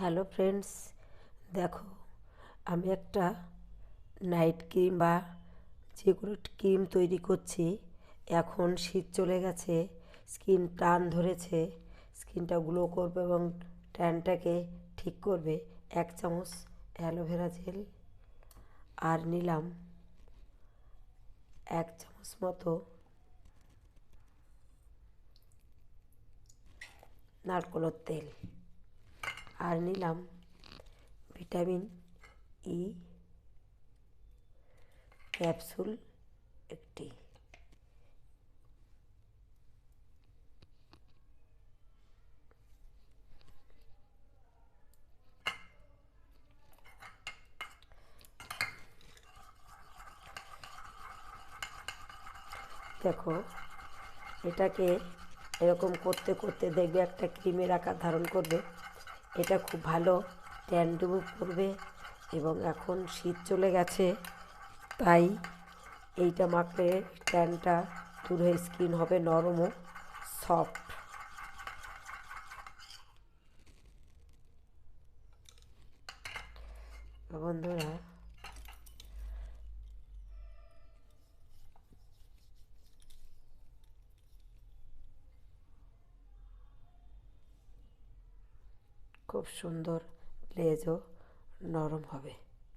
Hello friends দেখো, আমি একটা নাইট ক্রিম বা যে কোনো ক্রিম তৈরি করছি। এখন শীত চলে গেছে স্কিন টান ধরেছে স্কিনটা গ্লো করবে এবং ট্যানটাকে ঠিক করবে। এক চামচ অ্যালোভেরা জেল আর নিলাম এক চামচ মতো নারকোলের তেল। আর নিলাম ভিটামিন ই ক্যাপসুল একটি। দেখো, এটাকে এরকম করতে করতে দেখবে একটা ক্রিমের আকার ধারণ করবে। এটা খুব ভালো। ট্যান রিমুভ করবে এবং এখন শীত চলে গেছে, তাই এইটা মাখলে ট্যানটা দূর হয়ে স্কিন হবে নরমও সফট। বন্ধুরা খুব সুন্দর লেজও নরম হবে।